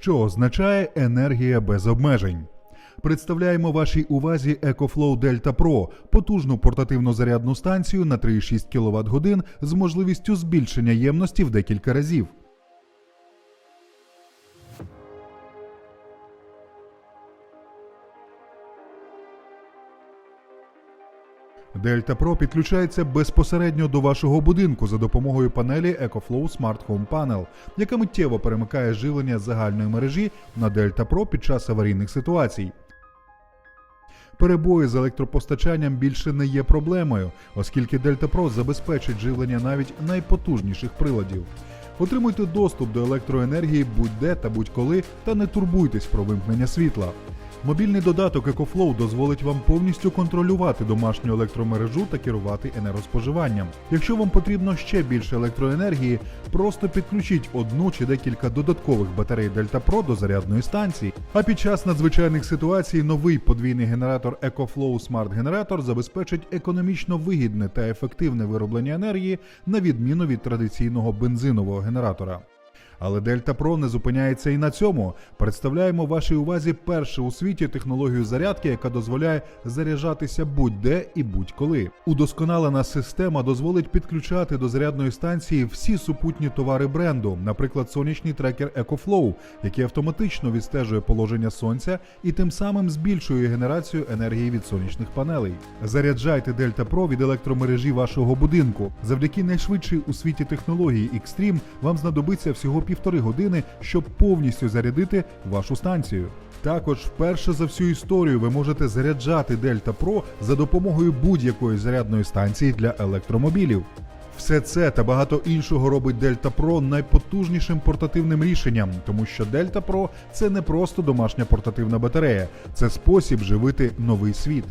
що означає енергія без обмежень. Представляємо вашій увазі EcoFlow Delta Pro – потужну портативну зарядну станцію на 3,6 кВт годин з можливістю збільшення ємності в декілька разів. Delta Pro підключається безпосередньо до вашого будинку за допомогою панелі EcoFlow Smart Home Panel, яка миттєво перемикає живлення загальної мережі на Delta Pro під час аварійних ситуацій. Перебої з електропостачанням більше не є проблемою, оскільки Delta Pro забезпечить живлення навіть найпотужніших приладів. Отримуйте доступ до електроенергії будь-де та будь-коли та не турбуйтесь про вимкнення світла. Мобільний додаток EcoFlow дозволить вам повністю контролювати домашню електромережу та керувати енергоспоживанням. Якщо вам потрібно ще більше електроенергії, просто підключіть одну чи декілька додаткових батарей Delta Pro до зарядної станції. А під час надзвичайних ситуацій новий подвійний генератор EcoFlow Smart Generator забезпечить економічно вигідне та ефективне вироблення енергії на відміну від традиційного бензинового генератора. Але Delta Pro не зупиняється і на цьому. Представляємо вашій увазі першу у світі технологію зарядки, яка дозволяє заряджатися будь-де і будь-коли. Удосконалена система дозволить підключати до зарядної станції всі супутні товари бренду, наприклад, сонячний трекер EcoFlow, який автоматично відстежує положення сонця і тим самим збільшує генерацію енергії від сонячних панелей. Заряджайте Delta Pro від електромережі вашого будинку. Завдяки найшвидшій у світі технології Xtreme вам знадобиться всього півтори години, щоб повністю зарядити вашу станцію. Також вперше за всю історію ви можете заряджати Delta Pro за допомогою будь-якої зарядної станції для електромобілів. Все це та багато іншого робить Delta Pro найпотужнішим портативним рішенням, тому що Delta Pro – це не просто домашня портативна батарея, це спосіб живити новий світ.